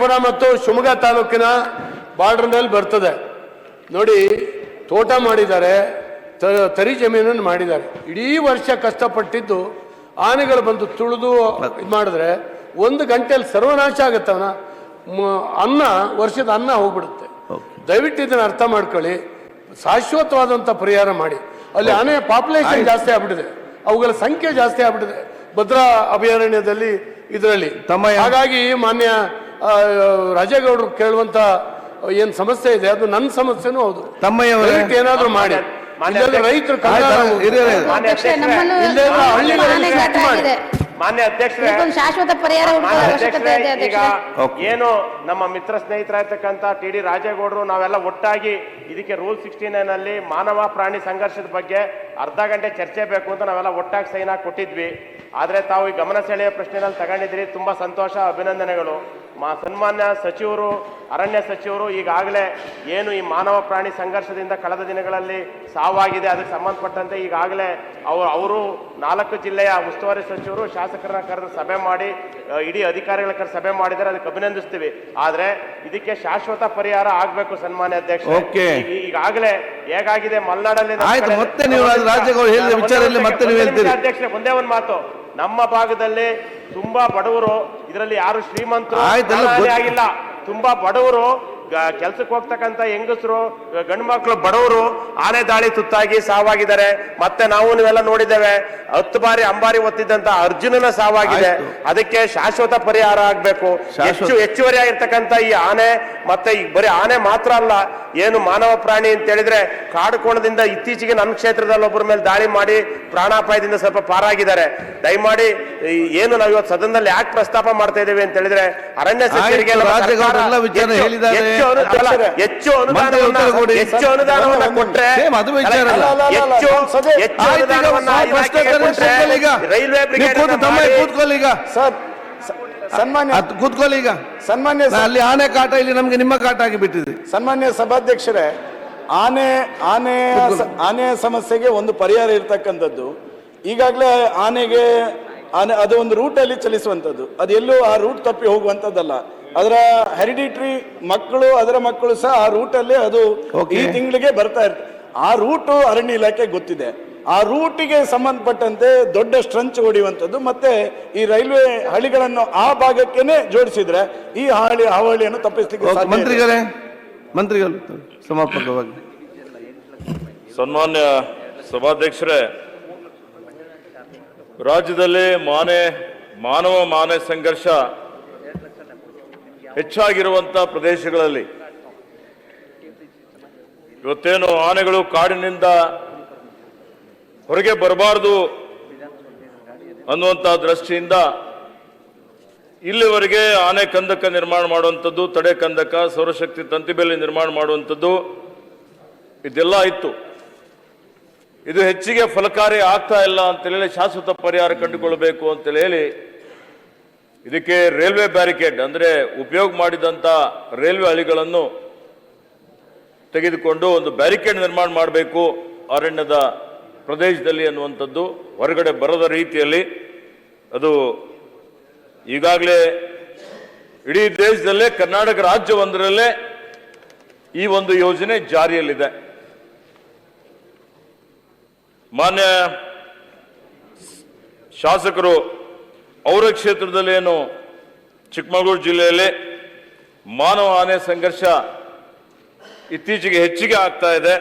ವಿಜಯಪುರ ಮತ್ತು ಶಿವಮೊಗ್ಗ ತಾಲೂಕಿನ ಬಾರ್ಡರ್ನಲ್ಲಿ ಬರ್ತದೆ. ನೋಡಿ ತೋಟ ಮಾಡಿದ್ದಾರೆ ತರಿ ಜಮೀನನ್ನು ಮಾಡಿದ್ದಾರೆ. ಇಡೀ ವರ್ಷ ಕಷ್ಟಪಟ್ಟಿದ್ದು ಆನೆಗಳು ಬಂದು ತುಳಿದು ಇದು ಮಾಡಿದ್ರೆ ಒಂದು ಗಂಟೆಯಲ್ಲಿ ಸರ್ವನಾಶ ಆಗುತ್ತವನ ಅನ್ನ ವರ್ಷದ ಅನ್ನ ಹೋಗ್ಬಿಡುತ್ತೆ. ದಯವಿಟ್ಟು ಇದನ್ನು ಅರ್ಥ ಮಾಡ್ಕೊಳ್ಳಿ. ಶಾಶ್ವತವಾದಂಥ ಪರಿಹಾರ ಮಾಡಿ. ಅಲ್ಲಿ ಆನೆಯ ಪಾಪ್ಯುಲೇಷನ್ ಜಾಸ್ತಿ ಆಗ್ಬಿಟ್ಟಿದೆ. ಅವುಗಳ ಸಂಖ್ಯೆ ಜಾಸ್ತಿ ಆಗ್ಬಿಟ್ಟಿದೆ. ಭದ್ರಾ ಅಭಯಾರಣ್ಯದಲ್ಲಿ ಇದರಲ್ಲಿ. ಹಾಗಾಗಿ ಮಾನ್ಯ ರಾಜೇಗೌಡರು ಕೇಳುವಂತ ಏನ್ ಸಮಸ್ಯೆ ಇದೆ ಅದು ನನ್ನ ಸಮಸ್ಯೆನೂ ಹೌದು. ಏನಾದ್ರೂ ಮಾಡಿ. ರೈತರು. ಮಾನ್ಯ ಅಧ್ಯಕ್ಷರೇ, ಶಾಶ್ವತ ಪರಿಹಾರ ಹುಡುಕುವ ಮಾನ್ಯ ಇದೆ ಈಗ ಏನು ನಮ್ಮ ಮಿತ್ರ ಸ್ನೇಹಿತರಾಗಿರ್ತಕ್ಕಂಥ ಟಿ ಡಿ ರಾಜೇಗೌಡರು ನಾವೆಲ್ಲ ಒಟ್ಟಾಗಿ ಇದಕ್ಕೆ ರೂಲ್ ಸಿಕ್ಸ್ಟಿ ನೈನ್ ಅಲ್ಲಿ ಮಾನವ ಪ್ರಾಣಿ ಸಂಘರ್ಷದ ಬಗ್ಗೆ ಅರ್ಧ ಗಂಟೆ ಚರ್ಚೆ ಬೇಕು ಅಂತ ನಾವೆಲ್ಲ ಒಟ್ಟಾಗಿ ಸೈನ್ ಹಾಕಿ ಕೊಟ್ಟಿದ್ವಿ. ಆದ್ರೆ ತಾವು ಈ ಗಮನ ಸೆಳೆಯ ಪ್ರಶ್ನೆನಲ್ಲಿ ತಗೊಂಡಿದ್ರಿ ತುಂಬಾ ಸಂತೋಷ ಅಭಿನಂದನೆಗಳು. ಮಾ ಸನ್ಮಾನ್ಯ ಸಚಿವರು ಅರಣ್ಯ ಸಚಿವರು ಈಗಾಗಲೇ ಏನು ಈ ಮಾನವ ಪ್ರಾಣಿ ಸಂಘರ್ಷದಿಂದ ಕಳೆದ ದಿನಗಳಲ್ಲಿ ಸಾವಾಗಿದೆ. ಅದಕ್ಕೆ ಸಂಬಂಧಪಟ್ಟಂತೆ ಈಗಾಗಲೇ ಅವರು ಅವರು ನಾಲ್ಕು ಜಿಲ್ಲೆಯ ಉಸ್ತುವಾರಿ ಸಚಿವರು ಶಾಸಕರನ್ನ ಕರೆದು ಸಭೆ ಮಾಡಿ ಇಡೀ ಅಧಿಕಾರಿಗಳ ಕರೆದು ಸಭೆ ಮಾಡಿದರೆ ಅದಕ್ಕೆ ಅಭಿನಂದಿಸ್ತೀವಿ. ಆದರೆ ಇದಕ್ಕೆ ಶಾಶ್ವತ ಪರಿಹಾರ ಆಗಬೇಕು ಸನ್ಮಾನ್ಯ ಅಧ್ಯಕ್ಷ. ಈಗಾಗಲೇ ಹೇಗಾಗಿದೆ? ಮಲೆನಾಡಲ್ಲಿ. ಅಧ್ಯಕ್ಷರೇ ಒಂದೇ ಒಂದು ಮಾತು. ನಮ್ಮ ಭಾಗದಲ್ಲಿ ತುಂಬಾ ಬಡವರು ಇದರಲ್ಲಿ ಯಾರು ಶ್ರೀಮಂತರು ಆಗಿಲ್ಲ. ತುಂಬಾ ಬಡವರು ಕೆಲ್ಸಕ್ಕೆ ಹೋಗ್ತಕ್ಕಂಥ ಹೆಂಗಸರು ಗಂಡು ಮಕ್ಕಳು ಬಡವರು ಆನೆ ದಾಳಿ ತುತ್ತಾಗಿ ಸಾವಾಗಿದ್ದಾರೆ. ಮತ್ತೆ ನಾವು ನೀವೆಲ್ಲ ನೋಡಿದ್ದೇವೆ ಹತ್ತು ಬಾರಿ ಅಂಬಾರಿ ಒತ್ತಿದ್ದಂತ ಅರ್ಜುನನ ಸಾವಾಗಿದೆ. ಅದಕ್ಕೆ ಶಾಶ್ವತ ಪರಿಹಾರ ಆಗ್ಬೇಕು. ಹೆಚ್ಚು ಹೆಚ್ಚುವರಿ ಆಗಿರ್ತಕ್ಕಂಥ ಈ ಆನೆ ಮತ್ತೆ ಈ ಬರೀ ಆನೆ ಮಾತ್ರ ಅಲ್ಲ ಏನು ಮಾನವ ಪ್ರಾಣಿ ಅಂತ ಹೇಳಿದ್ರೆ ಕಾಡು ಕೋಣದಿಂದ ಇತ್ತೀಚೆಗೆ ನನ್ನ ಕ್ಷೇತ್ರದಲ್ಲಿ ಒಬ್ಬರ ಮೇಲೆ ದಾಳಿ ಮಾಡಿ ಪ್ರಾಣಾಪಾಯದಿಂದ ಸ್ವಲ್ಪ ಪಾರಾಗಿದ್ದಾರೆ. ದಯಮಾಡಿ ಏನು ನಾವು ಇವತ್ತು ಸದನದಲ್ಲಿ ಯಾಕೆ ಪ್ರಸ್ತಾಪ ಮಾಡ್ತಾ ಇದ್ದೇವೆ ಅಂತ ಹೇಳಿದ್ರೆ ಅರಣ್ಯ ಸಚಿವರಿಗೆ ಹೆಚ್ಚು- ಹೇಳಿದ್ದಾರೆ. ಹೆಚ್ಚು ಅನುದಾನವನ್ನ ಕೊಟ್ರೆ. ರೈಲ್ವೆ ಬ್ರಿಗೇಡ್ ಈಗ. ಸನ್ಮಾನ್ಯ ಕೂತ್ಕೊಳ್ಳಿ ಈಗ. ಸನ್ಮಾನ್ಯ ಅಲ್ಲಿ ಆನೆ ಕಾಟ ಇಲ್ಲಿ ನಮ್ಗೆ ನಿಮ್ಮ ಕಾಟ ಆಗಿ ಬಿಟ್ಟಿದೆ. ಸನ್ಮಾನ್ಯ ಸಭಾಧ್ಯಕ್ಷರೇ ಆನೆ ಆನೆ ಆನೆಯ ಸಮಸ್ಯೆಗೆ ಒಂದು ಪರಿಹಾರ ಇರ್ತಕ್ಕಂಥದ್ದು. ಈಗಾಗಲೇ ಆನೆಗೆ ಆನೆ ಅದು ಒಂದು ರೂಟಲ್ಲಿ ಚಲಿಸುವಂಥದ್ದು. ಅದು ಎಲ್ಲೂ ಆ ರೂಟ್ ತಪ್ಪಿ ಹೋಗುವಂಥದ್ದಲ್ಲ. ಅದರ ಹೆರಿಡಿಟ್ರಿ ಮಕ್ಕಳು ಅದರ ಮಕ್ಕಳು ಸಹ ಆ ರೂಟಲ್ಲಿ ಅದು ಈ ತಿಂಗಳಿಗೆ ಬರ್ತಾ ಇರ್ತದೆ ಆ ರೂಟು ಅರಣ್ಯ ಇಲಾಖೆ ಗೊತ್ತಿದೆ. ಆ ರೂಟಿಗೆ ಸಂಬಂಧಪಟ್ಟಂತೆ ದೊಡ್ಡ ಸ್ಟ್ರಂಚ್ ಹೊಡೆಯುವಂಥದ್ದು. ಮತ್ತೆ ಈ ರೈಲ್ವೆ ಹಳಿಗಳನ್ನು ಆ ಭಾಗಕ್ಕೇನೆ ಜೋಡಿಸಿದ್ರೆ ಈ ಹಾಳಿ ಹಾವಳಿಯನ್ನು ತಪ್ಪಿಸಲಿಕ್ಕೆ. ಮಂತ್ರಿಗಳೇ ಮಂತ್ರಿಗಳು ಸಮರ್ಪಕವಾಗಿ ಸನ್ಮಾನ್ಯ ಸಭಾಧ್ಯಕ್ಷರೇ ರಾಜ್ಯದಲ್ಲಿ ಮಾನೆ, ಮಾನವ ಮಾನೆ ಸಂಘರ್ಷ ಹೆಚ್ಚಾಗಿರುವಂಥ ಪ್ರದೇಶಗಳಲ್ಲಿ ಇವತ್ತೇನು ಆನೆಗಳು ಕಾಡಿನಿಂದ ಹೊರಗೆ ಬರಬಾರದು ಅನ್ನುವಂಥ ದೃಷ್ಟಿಯಿಂದ ಇಲ್ಲಿವರೆಗೆ ಆನೆ ಕಂದಕ ನಿರ್ಮಾಣ ಮಾಡುವಂಥದ್ದು, ತಡೆ ಕಂದಕ, ಸೌರಶಕ್ತಿ ತಂತಿಬೇಲಿ ನಿರ್ಮಾಣ ಮಾಡುವಂಥದ್ದು, ಇದೆಲ್ಲ ಇತ್ತು. ಇದು ಹೆಚ್ಚಿಗೆ ಫಲಕಾರಿ ಆಗ್ತಾ ಇಲ್ಲ ಅಂತೇಳಿ ಶಾಶ್ವತ ಪರಿಹಾರ ಕಂಡುಕೊಳ್ಬೇಕು ಅಂತೇಳಿ ಹೇಳಿ ಇದಕ್ಕೆ ರೈಲ್ವೆ ಬ್ಯಾರಿಕೇಡ್ ಅಂದ್ರೆ ಉಪಯೋಗ ಮಾಡಿದಂತ ರೈಲ್ವೆ ಹಳಿಗಳನ್ನು ತೆಗೆದುಕೊಂಡು ಒಂದು ಬ್ಯಾರಿಕೇಡ್ ನಿರ್ಮಾಣ ಮಾಡಬೇಕು ಅರಣ್ಯದ ಪ್ರದೇಶದಲ್ಲಿ ಅನ್ನುವಂಥದ್ದು ಹೊರಗಡೆ ಬರದ ರೀತಿಯಲ್ಲಿ. ಅದು ಈಗಾಗಲೇ ಇಡೀ ದೇಶದಲ್ಲೇ ಕರ್ನಾಟಕ ರಾಜ್ಯವೊಂದರಲ್ಲೇ ಈ ಒಂದು ಯೋಜನೆ ಜಾರಿಯಲ್ಲಿದೆ. ಮಾನ್ಯ ಶಾಸಕರು ಅವರ ಕ್ಷೇತ್ರದಲ್ಲಿ ಏನು ಚಿಕ್ಕಮಗಳೂರು ಜಿಲ್ಲೆಯಲ್ಲಿ ಮಾನವ ಆನೆ ಸಂಘರ್ಷ ಇತ್ತೀಚೆಗೆ ಹೆಚ್ಚಿಗೆ ಆಗ್ತಾ ಇದೆ.